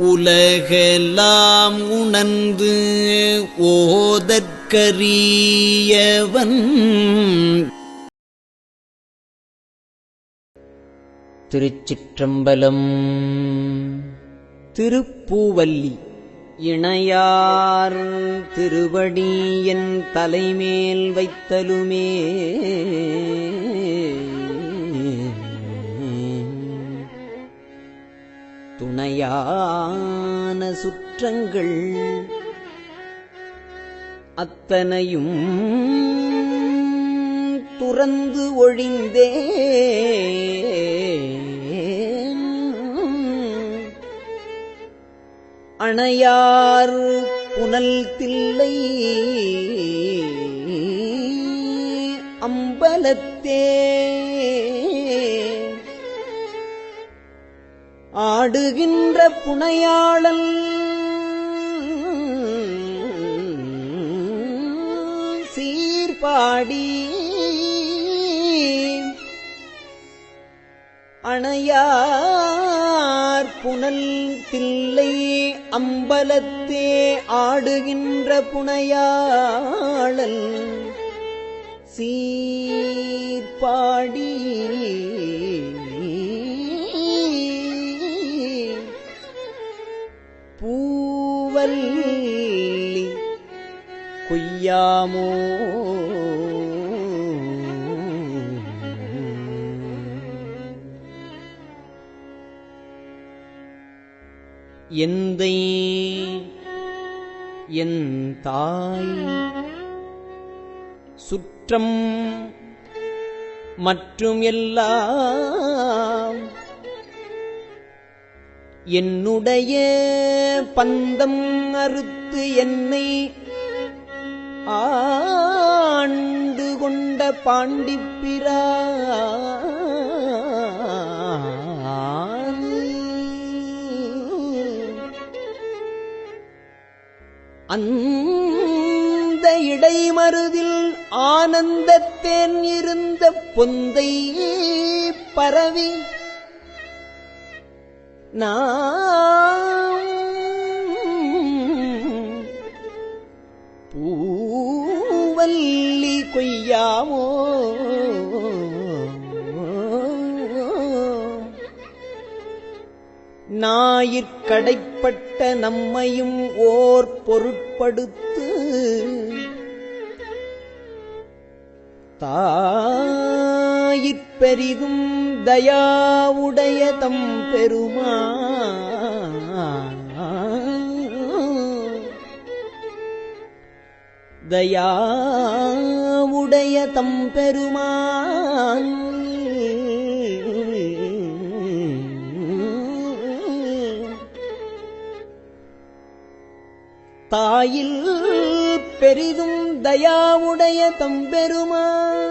உலகெல்லாம் உணர்ந்து ஓதற்கரியவன். திருச்சிற்றம்பலம் திருப்பூவல்லி இணையார் திருவடி என் தலைமேல் வைத்தலுமே. துணையான சுற்றங்கள் அத்தனையும் துறந்து ஒழிந்தே அணையார் புனல் தில்லை அம்பலத்தே ஆடுகின்ற புனையாளல் சீர்பாடி அணையார் புனல் தில்லை அம்பலத்தே ஆடுகின்ற புனையாளல் சீர்பாடி பூவல்லி கொய்யாமோ? எந்தை என் தாய் சுற்றம் மற்றும் எல்லா என்னுடைய பந்தம் அறுத்து என்னை ஆண்டு கொண்ட பாண்டிப்பிரா. அந்த இடைமருதில் ஆனந்தத்தேன் இருந்த பொந்தை பரவி பூவல்லி கொய்யாமோ ஞாயிற்கடைப்பட்ட நம்மையும் ஓர் பொருட்படுத்து தா ஞாயிற்பெரிதும் தயாவுடைய தம் பெருமா தயாவுடைய தம் பெருமான். தாயில் பெரிதும் தயாவுடைய தம்பெருமான்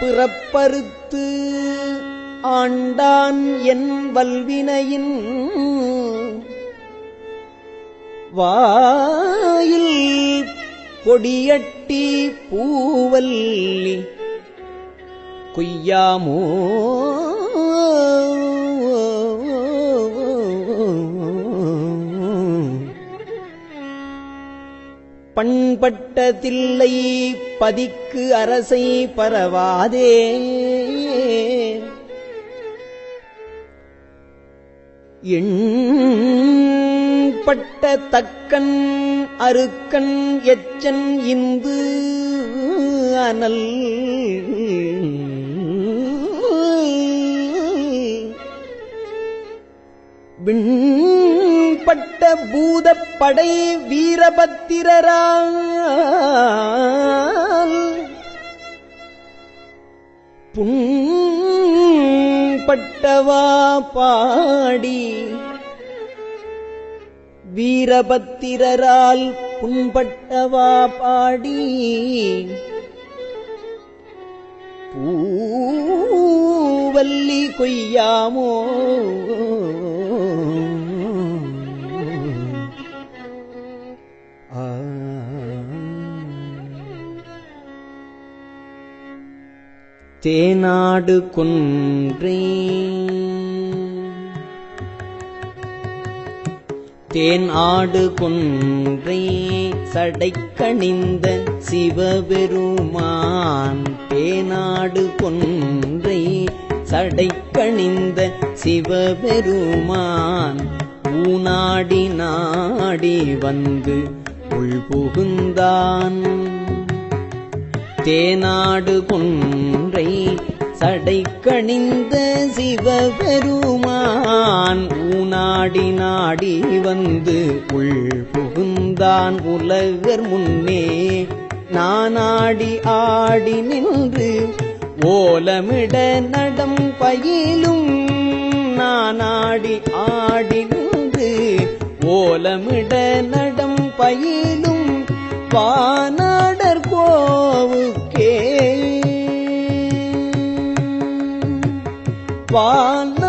பிறப்பறுத்து ஆண்டான் என் வல்வினையின் வாயில் பொடியட்டி பூவல்லி கொய்யாமோ. பண்பட்ட தில்லை பதிக்கு அரசை பரவாதே. எண்பட்ட தக்கன் அருக்கன் எச்சன் இந்து அனல். விண்பட்ட பூதப்படை வீரபத்திரரா. புண்பட்டவா பாடி வீரபத்திரரால் புண்பட்டவா பாடி பூவல்லி கொய்யாமோ தேனாடு குன்றே. தேன் ஆடு கொன்றை. சடைக்கணிந்த சிவபெருமான் தேனாடு கொன்றை. சடைக்கணிந்த சிவபெருமான் ஊனாடி நாடி வந்து உள்புகுந்தான் தேனாடு கொன்றை சடைக்கணிந்த சிவபெருமான் ஊநாடி நாடி வந்து உள் புகுந்தான் உலகர் முன்னே. நானாடி ஆடி நின்று ஓலமிட நடம் பயிலும். நானாடி ஆடி நின்று ஓலமிட நடம் பயிலும். வானாடர் கோவுக்கே வானாடர்